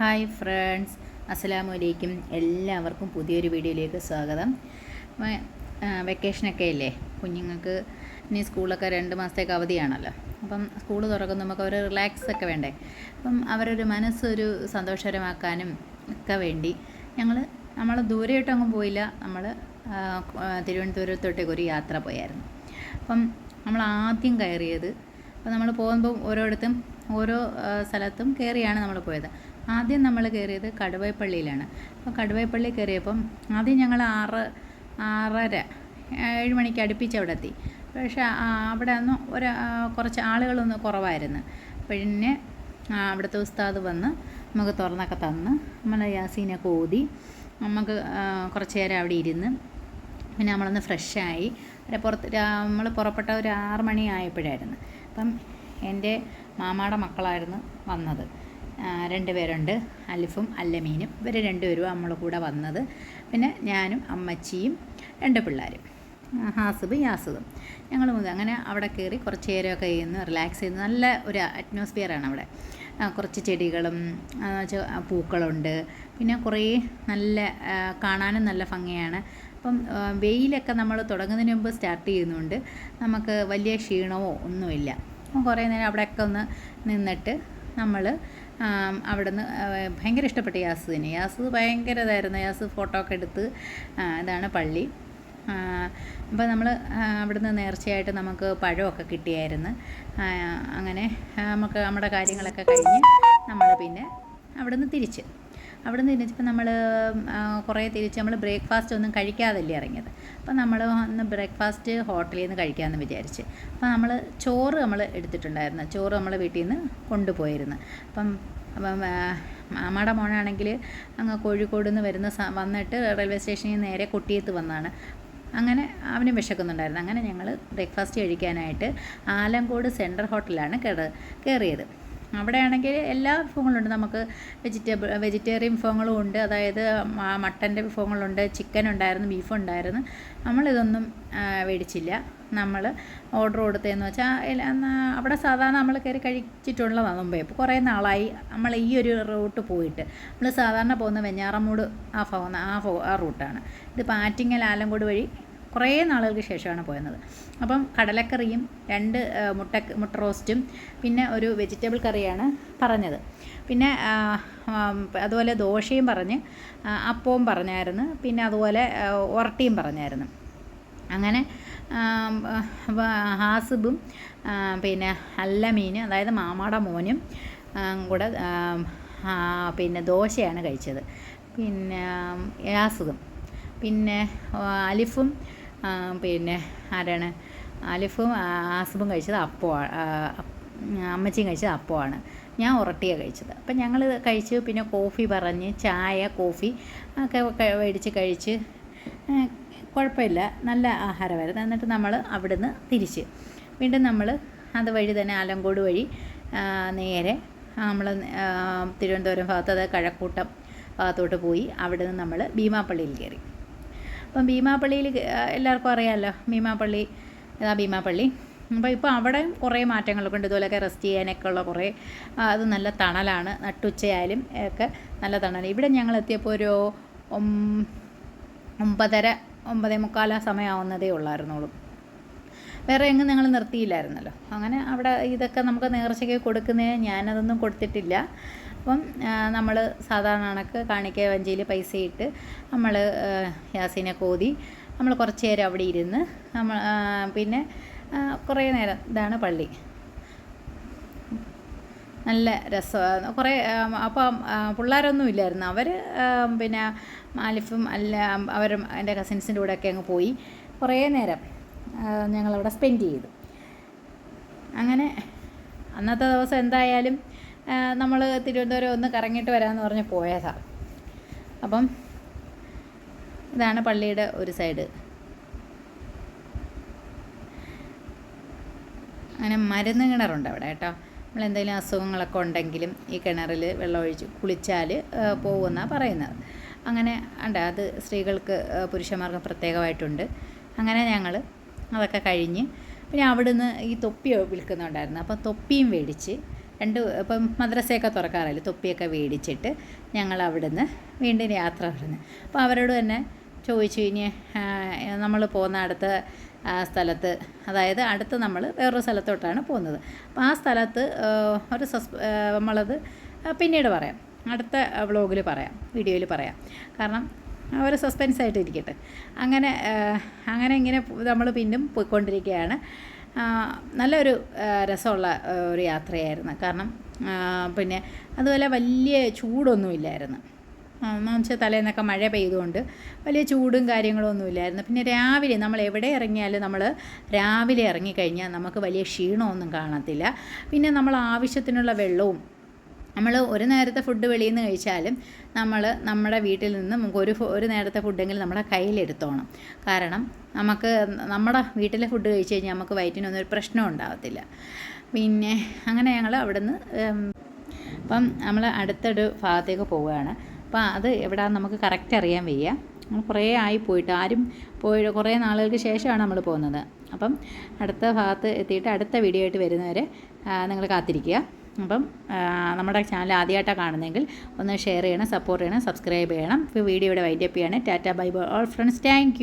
Hi friends. അസ്സലാമു അലൈക്കും എല്ലാവർക്കും പുതിയൊരു വീഡിയോയിലേക്ക് സ്വാഗതം. വെക്കേഷനൊക്കെ അല്ലേ കുഞ്ഞുങ്ങൾക്ക് ഇനി സ്കൂളൊക്കെ രണ്ട് മാസത്തേക്ക് അവധിയാണല്ലോ. അപ്പം സ്കൂൾ തുറക്കുമ്പോൾ നമുക്ക് അവർ റിലാക്സ് ഒക്കെ വേണ്ടേ? അപ്പം അവരൊരു മനസ്സൊരു സന്തോഷകരമാക്കാനും ഒക്കെ വേണ്ടി ഞങ്ങൾ നമ്മൾ ദൂരെയായിട്ടൊന്നും പോയില്ല. നമ്മൾ തിരുവനന്തപുരത്തോട്ടേക്ക് ഒരു യാത്ര പോയായിരുന്നു. അപ്പം നമ്മൾ ആദ്യം കയറിയത് അപ്പം നമ്മൾ പോകുമ്പോൾ ഓരോയിടത്തും ഓരോ സ്ഥലത്തും കയറിയാണ് നമ്മൾ പോയത്. ആദ്യം നമ്മൾ കയറിയത് കടുവായ്പള്ളിയിലാണ് അപ്പോൾ കടുവായ്പള്ളി കയറിയപ്പം ആദ്യം ഞങ്ങൾ ആറ് ആറര ഏഴ് മണിക്ക് അടുപ്പിച്ച് അവിടെ എത്തി. പക്ഷേ അവിടെ ഒന്ന് ഒരു കുറച്ച് ആളുകളൊന്ന് കുറവായിരുന്നു. പിന്നെ അവിടുത്തെ ഉസ്താദ് വന്ന് നമുക്ക് തുറന്നൊക്കെ തന്ന് നമ്മൾ യാസീനൊക്കെ ഓതി നമുക്ക് കുറച്ച് നേരം അവിടെ ഇരുന്ന് പിന്നെ നമ്മളൊന്ന് ഫ്രഷായി ഒരു പുറത്ത് നമ്മൾ പുറപ്പെട്ട ഒരു ആറ് മണി ആയപ്പോഴായിരുന്നു. അപ്പം എന്റെ മാമാടെ മക്കളായിരുന്നു വന്നത്. രണ്ട് പേരുണ്ട്. അലിഫും അല്ലമീനും. ഇവർ രണ്ടുപേരും നമ്മളെ കൂടെ വന്നത്. പിന്നെ ഞാനും അമ്മച്ചിയും രണ്ട് പിള്ളേരും. ഹാസിബ് യാസിബും ഞങ്ങൾ അങ്ങനെ അവിടെ കയറി കുറച്ച് നേരമൊക്കെ ഇരുന്ന് റിലാക്സ് ചെയ്ത് നല്ല ഒരു അറ്റ്മോസ്ഫിയറാണ് അവിടെ. കുറച്ച് ചെടികളും പൂക്കളുണ്ട്. പിന്നെ കുറേ നല്ല കാണാനും നല്ല ഭംഗിയാണ്. അപ്പം വെയിലൊക്കെ നമ്മൾ തുടങ്ങുന്നതിന് മുമ്പ് സ്റ്റാർട്ട് ചെയ്യുന്നുണ്ട്. നമുക്ക് വലിയ ക്ഷീണമോ ഒന്നുമില്ല. അപ്പം കുറേ നേരം അവിടെയൊക്കെ ഒന്ന് നിന്നിട്ട് നമ്മൾ അവിടുന്ന് ഭയങ്കര ഇഷ്ടപ്പെട്ടു യാസുവിന് യാസ് ഭയങ്കര ഇതായിരുന്നു. യാസ് ഫോട്ടോ ഒക്കെ എടുത്ത് ഇതാണ് പള്ളി. അപ്പോൾ നമ്മൾ അവിടുന്ന് നേർച്ചയായിട്ട് നമുക്ക് പഴമൊക്കെ കിട്ടിയായിരുന്നു. അങ്ങനെ നമുക്ക് നമ്മുടെ കാര്യങ്ങളൊക്കെ കഴിഞ്ഞ് നമ്മൾ പിന്നെ അവിടുന്ന് തിരിച്ച്. അവിടുന്ന് തിരിച്ചപ്പോൾ നമ്മൾ കുറേ തിരിച്ച് നമ്മൾ ബ്രേക്ക്ഫാസ്റ്റ് ഒന്നും കഴിക്കാതല്ലേ ഇറങ്ങിയത്. അപ്പോൾ നമ്മൾ ഒന്ന് ബ്രേക്ക്ഫാസ്റ്റ് ഹോട്ടലിൽ നിന്ന് കഴിക്കാമെന്ന് വിചാരിച്ച്. അപ്പോൾ നമ്മൾ ചോറ് നമ്മൾ എടുത്തിട്ടുണ്ടായിരുന്നു. ചോറ് നമ്മൾ വീട്ടിൽ നിന്ന് കൊണ്ടുപോയിരുന്നു. അപ്പം അപ്പം മാമയുടെ മോനാണെങ്കിൽ അങ്ങ് കോഴിക്കോട് നിന്ന് വരുന്ന വന്നിട്ട് റെയിൽവേ സ്റ്റേഷനിൽ നിന്ന് നേരെ കൊട്ടിയത്ത് വന്നാണ്. അങ്ങനെ അവന് വിശക്കുന്നുണ്ടായിരുന്നു. അങ്ങനെ ഞങ്ങൾ ബ്രേക്ക്ഫാസ്റ്റ് കഴിക്കാനായിട്ട് ആലങ്കോട് സെൻട്രൽ ഹോട്ടലാണ് കയറി കയറിയത്. അവിടെയാണെങ്കിൽ എല്ലാ വിഭവങ്ങളുണ്ട്. നമുക്ക് വെജിറ്റബിൾ വെജിറ്റേറിയൻ വിഭവങ്ങളും ഉണ്ട്. അതായത് മട്ടന്റെ വിഭവങ്ങളുണ്ട് ചിക്കൻ ഉണ്ടായിരുന്നു ബീഫ് ഉണ്ടായിരുന്നു. നമ്മളിതൊന്നും മേടിച്ചില്ല നമ്മൾ ഓർഡർ കൊടുത്തതെന്ന് വെച്ചാൽ അവിടെ സാധാരണ നമ്മൾ കയറി കഴിച്ചിട്ടുള്ളതാണ് മുമ്പേ. ഇപ്പോൾ കുറേ നാളായി. നമ്മൾ ഈ ഒരു റൂട്ട് പോയിട്ട്. നമ്മൾ സാധാരണ പോകുന്ന വെഞ്ഞാറമൂട് ആ ഭാഗം ആ ആ റൂട്ടാണ്. ഇത് പാറ്റിങ്ങൽ ആലങ്കോട് വഴി കുറേ നാളുകൾക്ക് ശേഷമാണ് പോയത് അപ്പം കടലക്കറിയും രണ്ട് മുട്ട മുട്ട റോസ്റ്റും പിന്നെ ഒരു വെജിറ്റബിൾ കറിയാണ് പറഞ്ഞത്. പിന്നെ അതുപോലെ ദോശയും പറഞ്ഞ് അപ്പവും പറഞ്ഞായിരുന്നു. പിന്നെ അതുപോലെ ഒറട്ടിയും പറഞ്ഞായിരുന്നു. അങ്ങനെ ഹാസിബും പിന്നെ അല്ലമീൻ അതായത് മാമാടെ മോനും കൂടെ പിന്നെ ദോശയാണ് കഴിച്ചത്. പിന്നെ യാസുദും. പിന്നെ അലിഫും പിന്നെ ആരാണ്? അലിഫും ആസിഫും കഴിച്ചത് അപ്പമാണ് അമ്മച്ചിയും കഴിച്ചത് അപ്പമാണ് ഞാൻ ഉറട്ടിയാണ് കഴിച്ചത്. അപ്പം ഞങ്ങൾ കഴിച്ചു പിന്നെ കോഫി പറഞ്ഞ് ചായ കോഫി ഒക്കെ മേടിച്ച് കഴിച്ച് കുഴപ്പമില്ല. നല്ല ആഹാരമായിരുന്നു. എന്നിട്ട് നമ്മൾ അവിടുന്ന് തിരിച്ച്. വീണ്ടും നമ്മൾ അതുവഴി തന്നെ ആലങ്കോട് വഴി നേരെ നമ്മൾ തിരുവനന്തപുരം ഭാഗത്ത് അതായത് കഴക്കൂട്ടം ഭാഗത്തോട്ട് പോയി. അവിടെ നിന്ന് നമ്മൾ ഭീമാപ്പള്ളിയിൽ കയറി അപ്പം ഭീമാപ്പള്ളിയിൽ എല്ലാവർക്കും അറിയാമല്ലോ. ഭീമാപ്പള്ളി ഇതാ ഭീമാപ്പള്ളി അപ്പോൾ ഇപ്പോൾ അവിടെ കുറേ മാറ്റങ്ങളൊക്കെ ഉണ്ട്. ഇതുപോലെയൊക്കെ റെസ്റ്റ് ചെയ്യാനൊക്കെ ഉള്ള കുറേ അത് നല്ല തണലാണ്. നട്ടുച്ചയായാലും ഒക്കെ നല്ല തണൽ ഇവിടെ ഞങ്ങൾ എത്തിയപ്പോൾ ഒരു ഒമ്പതര ഒമ്പതേ മുക്കാല സമയമാവുന്നതേ ഉള്ളായിരുന്നുള്ളൂ. വേറെ എങ്ങും ഞങ്ങൾ നിർത്തിയില്ലായിരുന്നല്ലോ. അങ്ങനെ അവിടെ ഇതൊക്കെ നമുക്ക് നേർച്ചയ്ക്ക് കൊടുക്കുന്നതിന് ഞാനതൊന്നും കൊടുത്തിട്ടില്ല. അപ്പം നമ്മൾ സാധാരണ കണക്ക് കാണിക്ക വഞ്ചിയിൽ പൈസ ഇട്ട് നമ്മൾ യാസീനെ കോതി നമ്മൾ കുറച്ച് നേരം അവിടെ ഇരുന്ന് നമ്മൾ പിന്നെ കുറേ നേരം ഇതാണ് പള്ളി. നല്ല രസമാണ് കുറേ അപ്പം പിള്ളേരൊന്നും ഇല്ലായിരുന്നു. അവർ പിന്നെ മാലിഫും അല്ല അവരും എന്റെ കസിൻസിന്റെ ഒക്കെ അങ്ങ് പോയി കുറേ നേരം ഞങ്ങളവിടെ സ്പെൻഡ് ചെയ്തു. അങ്ങനെ അന്നത്തെ ദിവസം എന്തായാലും നമ്മൾ തിരുവനന്തപുരം ഒന്ന് കറങ്ങിയിട്ട് വരാമെന്ന് പറഞ്ഞ് പോയതാ. അപ്പം ഇതാണ് പള്ളിയുടെ ഒരു സൈഡ്. അങ്ങനെ മരുന്ന് കിണറുണ്ട് അവിടെ കേട്ടോ. നമ്മൾ എന്തെങ്കിലും അസുഖങ്ങളൊക്കെ ഉണ്ടെങ്കിലും ഈ കിണറിൽ വെള്ളമൊഴിച്ച് കുളിച്ചാൽ പോകുമെന്നാണ് പറയുന്നത്. അങ്ങനെ ഉണ്ട് അത് സ്ത്രീകൾക്ക് പുരുഷന്മാർക്ക് പ്രത്യേകമായിട്ടുണ്ട്. അങ്ങനെ ഞങ്ങൾ അതൊക്കെ കഴിഞ്ഞ് പിന്നെ അവിടുന്ന് ഈ തൊപ്പി വിൽക്കുന്നുണ്ടായിരുന്നു. അപ്പോൾ തൊപ്പിയും മേടിച്ച് രണ്ട് ഇപ്പം മദ്രസയൊക്കെ തുറക്കാറില്ല തൊപ്പിയൊക്കെ മേടിച്ചിട്ട് ഞങ്ങൾ അവിടുന്ന് വീണ്ടും യാത്ര വരുന്നു. അപ്പോൾ അവരോട് തന്നെ ചോദിച്ചു ഇനി നമ്മൾ പോകുന്ന അടുത്ത സ്ഥലത്ത് അതായത് അടുത്ത് നമ്മൾ വേറൊരു സ്ഥലത്തോട്ടാണ് പോകുന്നത്. അപ്പോൾ ആ സ്ഥലത്ത് ഒരു സസ് നമ്മളത് പിന്നീട് പറയാം. അടുത്ത വ്ളോഗിൽ പറയാം വീഡിയോയിൽ പറയാം. കാരണം ഒരു സസ്പെൻസ് ആയിട്ട് ഇരിക്കട്ടെ അങ്ങനെ അങ്ങനെ ഇങ്ങനെ നമ്മൾ പിന്നും പോയിക്കൊണ്ടിരിക്കുകയാണ്. നല്ലൊരു രസമുള്ള ഒരു യാത്രയായിരുന്നു. കാരണം പിന്നെ അതുപോലെ വലിയ ചൂടൊന്നുമില്ലായിരുന്നു. എന്ന് വെച്ചാൽ തലേന്നൊക്കെ മഴ പെയ്തുകൊണ്ട് വലിയ ചൂടും കാര്യങ്ങളും ഒന്നുമില്ലായിരുന്നു. പിന്നെ രാവിലെ നമ്മൾ എവിടെ ഇറങ്ങിയാലും നമ്മൾ രാവിലെ ഇറങ്ങിക്കഴിഞ്ഞാൽ നമുക്ക് വലിയ ക്ഷീണമൊന്നും കാണത്തില്ല. പിന്നെ നമ്മൾ ആവശ്യത്തിനുള്ള വെള്ളവും നമ്മൾ ഒരു നേരത്തെ ഫുഡ് വെളിയിൽ നിന്ന് കഴിച്ചാലും നമ്മൾ നമ്മുടെ വീട്ടിൽ നിന്ന് നമുക്ക് ഒരു ഒരു നേരത്തെ ഫുഡെങ്കിലും നമ്മുടെ കയ്യിലെടുത്തോണം കാരണം നമുക്ക് നമ്മുടെ വീട്ടിലെ ഫുഡ് കഴിച്ച് കഴിഞ്ഞാൽ നമുക്ക് വയറ്റിനൊന്നും ഒരു പ്രശ്നം ഉണ്ടാകത്തില്ല പിന്നെ അങ്ങനെ ഞങ്ങൾ അവിടുന്ന് അപ്പം നമ്മൾ അടുത്തൊരു ഭാഗത്തേക്ക് പോവുകയാണ്. അപ്പം അത് എവിടെയാണെന്ന് നമുക്ക് കറക്റ്റ് അറിയാൻ വയ്യ. നമ്മൾ കുറേ ആയി പോയിട്ട് ആരും പോയി കുറേ നാളുകൾക്ക് ശേഷമാണ് നമ്മൾ പോകുന്നത്. അപ്പം അടുത്ത ഭാഗത്ത് എത്തിയിട്ട് അടുത്ത വീഡിയോ ആയിട്ട് വരുന്നവരെ നിങ്ങൾ കാത്തിരിക്കുക. അപ്പം നമ്മുടെ ചാനൽ ആദ്യമായിട്ടാണ് കാണുന്നതെങ്കിൽ ഒന്ന് ഷെയർ ചെയ്യണം സപ്പോർട്ട് ചെയ്യണം സബ്സ്ക്രൈബ് ചെയ്യണം. ഇപ്പോൾ വീഡിയോ ഇവിടെ വൈൻഡപ്പ് ചെയ്യണം. Tata bye bye all friends thank